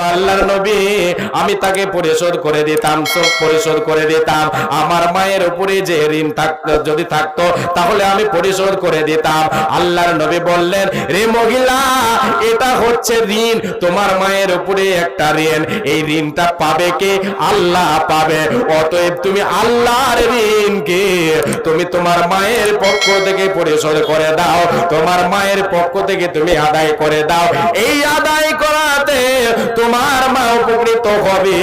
আল্লাহর নবী, আমি তাকে পরিশোধ করে দিতাম, সব পরিশোধ করে দিতাম। আমার মায়ের উপরে যে ঋণ থাকতো, যদি থাকতো, তাহলে আমি পরিশোধ করে দিতাম। আল্লাহর নবী বললেন, রে মহিলা, এটা হচ্ছে ঋণ, তোমার মায়ের উপরে একটা ঋণ। এই ঋণটা পাবে কে? আল্লাহ পাবে। অতএব তুমি আল্লাহর ঋণকে, তুমি তোমার মায়ের পক্ষ থেকে পরিশোধ করে দাও। তোমার মায়ের পক্ষ থেকে তুমি আদায় করে দাও। এই আদায় উপকৃত হবে,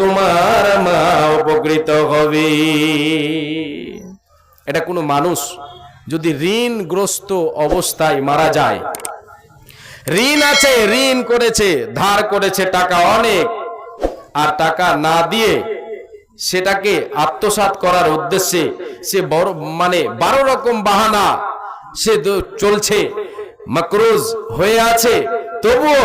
তোমার মা উপকৃত হবে। এটা কোনো মানুষ যদি ঋণগ্রস্ত অবস্থায় মারা যায়, ঋণ আছে, ঋণ করেছে, ধার করেছে, টাকা অনেক, আর টাকা না দিয়ে সেটাকে আত্মসাৎ করার উদ্দেশ্যে সে বড় মানে বারো রকম বাহানা সে চলছে, মাকরুজ হয়ে আছে। তবুও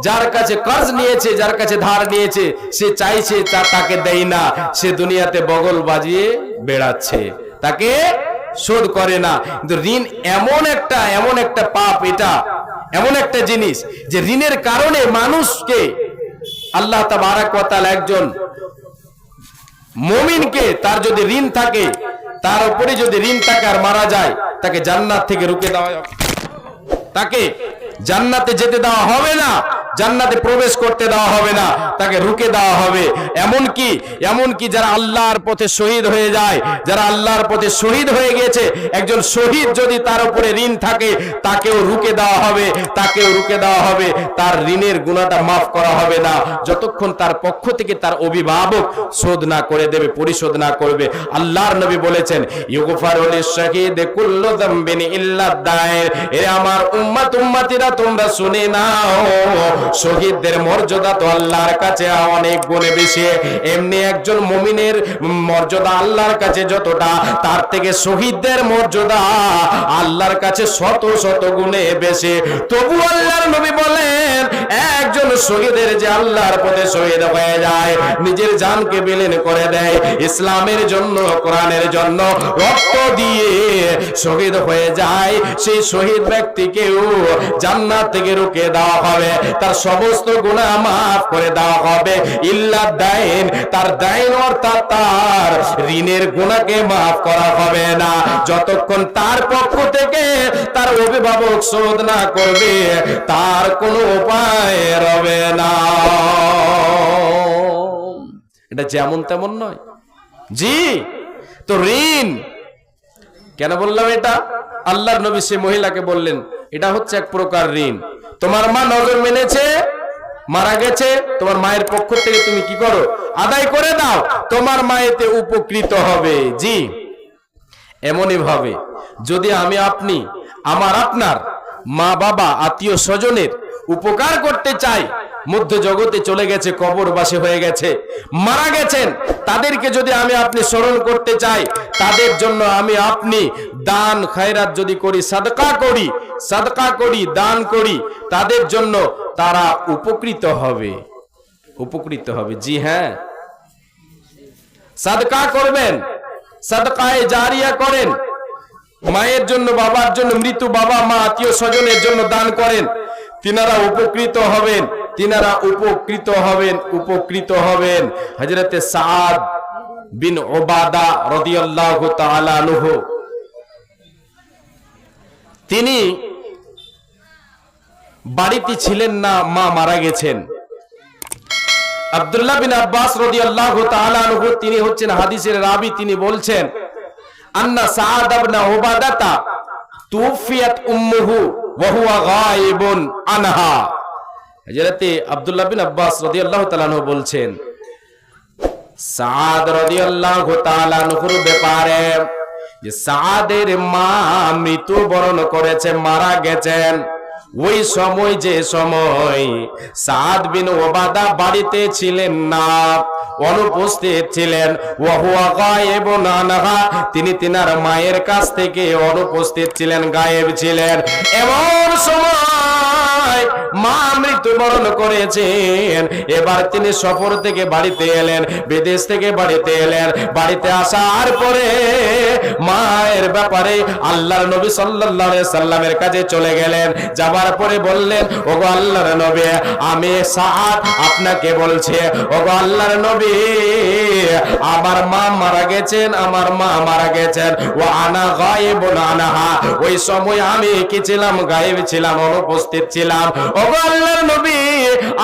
যার কাছে কর্জ নিয়েছে, যার কাছে ধার নিয়েছে, সে চাইছে, তা তাকে দেয় না। সে দুনিয়াতে বগল বাজিয়ে বেড়াচ্ছে। তাকে শোধ করে না। কিন্তু ঋণ এমন একটা এমন একটা পাপ এটা, এমন একটা জিনিস যে ঋণের কারণে মানুষকে আল্লাহ তাবারাক একজন মমিনকে তার যদি ঋণ থাকে, তার উপরে যদি ঋণ থাকে আর মারা যায়, তাকে জান্নাত থেকে রুকে দেওয়া। তাকে জান্নাতে যেতে দেওয়া হবে না। জান্নাতে প্রবেশ করতে দেওয়া হবে না, তাকে রুকে দেওয়া হবে। এমন কি এমন কি যারা আল্লাহর পথে শহীদ হয়ে যায়, যারা আল্লাহর পথে শহীদ হয়ে গেছে একজন শহীদ যদি তার উপরে ঋণ থাকে, তাকেও রুকে দেওয়া হবে, তাকেও রুকে দেওয়া হবে। তার ঋণের গুণাটা মাফ করা হবে না। যতক্ষণ তার পক্ষ থেকে তার অভিভাবক শোধ না করে দেবে, পরিশোধ না করবে, আল্লাহর নবী বলেছেন ইউগফারুল শাহিদ কুল্লু যামবিন ইল্লা দায়ের এ আমার উম্মত উম্মতিরা তোমরা শুনে নাও। শহীদদের মর্যাদা তো আল্লাহর কাছে অনেক গুণে বেশি। এমনি একজন মমিনের মর্যাদা আল্লাহর কাছে যতটা, তার থেকে শহীদদের মর্যাদা আল্লাহর কাছে শত শত গুণে বেশি। তবু আল্লাহর নবী বলেন, একজন শহীদের যে আল্লাহর পথে শহীদ হয়ে যায়, নিজের জানকে বিলীন করে দেয়, ইসলামের জন্য, কোরআনের জন্য রক্ত দিয়ে শহীদ হয়ে যায়। সেই শহীদ ব্যক্তিকেও জান্নাত থেকে রুকে দেওয়া হবে। তার সমস্ত গুনাহ মাফ করে দেওয়া হবে। ইল্লা দাইন, তার দাইন অর্থাৎ তার ঋণের গুণাকে মাফ করা হবে না। যতক্ষণ তার পক্ষ থেকে তার অভিভাবক শোধ না করবে, তার কোনো উপায় রবে না। এটা যেমন তেমন নয়। জি, তো ঋণ, কেন বললাম এটা? আল্লাহর নবী সে মহিলাকে বললেন, এটা হচ্ছে এক প্রকার ঋণ। তোমার মা নজর মেনেছে, মারা গেছে, তোমার মায়ের পক্ষ থেকে তুমি কি করো? আদায় করে দাও, তোমার মা এতে উপকৃত হবে। জি, এমনই ভাবে। যদি আমি আপনি, আমার আপনার মা বাবা, আত্মীয় স্বজনের উপকার করতে চাই, মধ্য জগতে চলে গেছে, কবরবাসী হয়ে গেছে, মারা গেছেন, তাদেরকে যদি আমি আপনি স্মরণ করতে চাই, তাদের জন্য আমি আপনি দান, খায়রাত যদি করি, সাদকা করি সাদকা করি, দান করি, তাদের জন্য তারা উপকৃত হবে। উপকৃত হবে। জি হ্যাঁ। সাদকা করবেন, সাদকায়ে জারিয়া করেন মায়ের জন্য, বাবার জন্য মৃত্যু বাবা, মা, আত্মীয় স্বজনের জন্য দান করেন। তিনারা উপকৃত হবেন, তিনারা উপকৃত হবেন উপকৃত হবেন। হজরতে সাদ বিন ওবাদা রদিয়াল্লাহু তাআলা আনহু, তিনি বাড়িতে ছিলেন না, মা মারা গেছেন। আব্দুল্লাহ বিন আব্বাস রাদিয়াল্লাহু তাআলা আনহু, তিনি হচ্ছেন হাদিসের রাবি, তিনি বলছেন আন্না সাদ ইবনে উবাদাতা তুফিয়াত উম্মুহু ওয়া হুয়া আনহা। হযরতে আব্দুল্লাহ বিন আব্বাস রাদিয়াল্লাহু তাআলা বলছেন সাদ রাদিয়াল্লাহু তাআলা আনহুর ব্যাপারে যে সাদের মা মৃত্যুবরণ করেছে, মারা গেছেন। ওই সময় যে সময় সাদ বিন ওবাদা বাড়িতে ছিলেন না, অনুপস্থিত ছিলেন। তিনি তিনার মায়ের কাছ থেকে অনুপস্থিত ছিলেন, গায়েব ছিলেন। এমন সময় মা মৃত্যুবরণ করেছেন। এবার তিনি সফর থেকে বাড়িতে এলেন, বিদেশ থেকে বাড়িতে এলেন। বাড়িতে আসার পরে মায়ের ব্যাপারে আল্লাহর নবী সাল্লামের কাছে চলে গেলেন। যাবার পরে বললেন আল্লাহর নবী, আমি আপনাকে বলছে আল্লাহর নবী, আমার মা মারা গেছেন, আমার মা মারা গেছেন। ও আনা গায়েবুন আনাহা। ওই সময় আমি কি ছিলাম? গায়েব ছিলাম, অনুপস্থিত ছিলাম।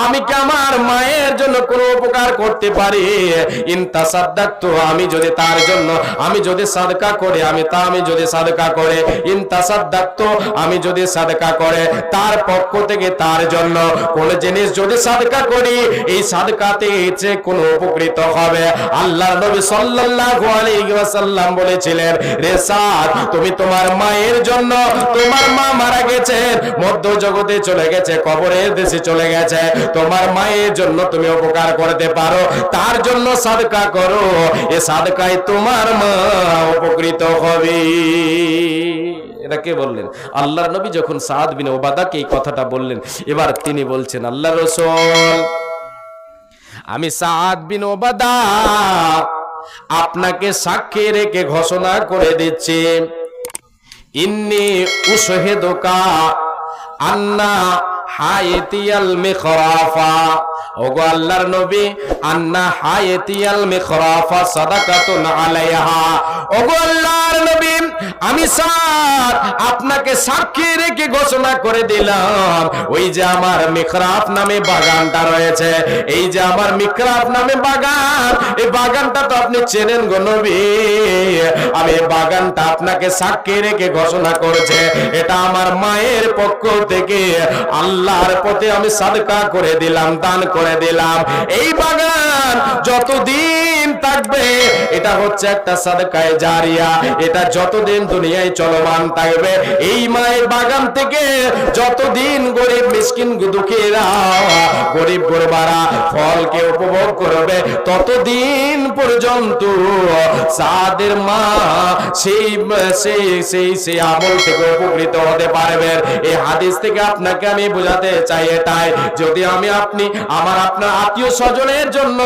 আমি কি আমার মায়ের জন্য কোনো উপকার করতে পারি? আমি যদি তার জন্য, আমি যদি সাদকা করে, আমি তা আমি যদি সাদকা করে। আমি যদি সাদকা করে, তার পক্ষ থেকে তার জন্য কোন জিনিস যদি সাদকা করি, এই সাদকাতে যে কোনো উপকৃত হবে। আল্লাহর নবী সাল্লাল্লাহু আলাইহি ওয়াসাল্লাম বলেছিলেন, রে সাদ, তুমি তোমার মায়ের জন্য, তোমার মা মারা গেছেন মধ্য জগতে চলে গেছে কবরের দেশে চলে গেছে। তোমার মায়ের জন্য তুমি উপকার করতে পারো, তার জন্য সাদকা করো। এ সাদকায় তোমার মা উপকৃত হবে। এবার তিনি বলছেন আল্লাহ রসুল, আমি সাদ বিন ওবাদা আপনাকে সাক্ষী রেখে ঘোষণা করে দিচ্ছি। ইন্নি আন্না হায়েতিয়াল মিখরাফা। ওগো আল্লাহর নবী আন্না হায়েতিয়াল মিখরাফা সাদাকাতুন আলাইহা। ওগো আল্লাহর নবী আমি স্যার আপনাকে সাক্ষী রেখে ঘোষণা করে দিলাম। ওই যে আমার মিখরাফ নামে বাগানটা রয়েছে। এই যে আমার মিখরাফ নামে বাগান, এই বাগানটা তো আপনি চেনেন গো আমি বাগানটা আপনাকে সাক্ষী রেখে ঘোষণা করেছে। এটা আমার মায়ের পক্ষ থেকে আল্লাহর পথে আমি সাদকা করে দিলাম, দান করে দিলাম। এই বাগান যতদিন থাকবে, এটা হচ্ছে একটা সাদকায় জারিয়া। এটা যতদিন দুনিয়ায় চলমান থাকবে। এই মায়ের বাগান থেকে যতদিন গরিব মিসকিন দুঃখীরা, গরিব গরবারা ফলকে উপভোগ করবে, ততদিন পর্যন্ত সাদের মা সেই সেই সেই সেই আমল থেকে উপকৃত হতে পারবেন। এই হাদিস থেকে আপনাকে আমি বোঝাতে চাই এটাই, যদি আমি আপনি, আমার আপনার আত্মীয় স্বজনের জন্য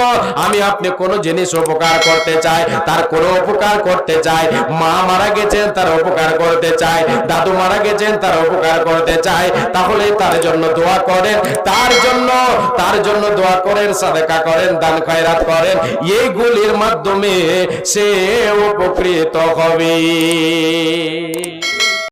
আমি আপনি কোনো জিনিস উপকার করতে চাই, তার কোনো উপকার করতে চাই, মা মারা গেছেন তার উপকার করতে চায়। দাদু মারা গেছেন, তার উপকার করতে চায়। তাহলে তার জন্য দোয়া করেন। তার জন্য তার জন্য দোয়া করেন, সাদেকা করেন, দান খয়রাত করেন। এইগুলির মাধ্যমে সে উপকৃত হবে।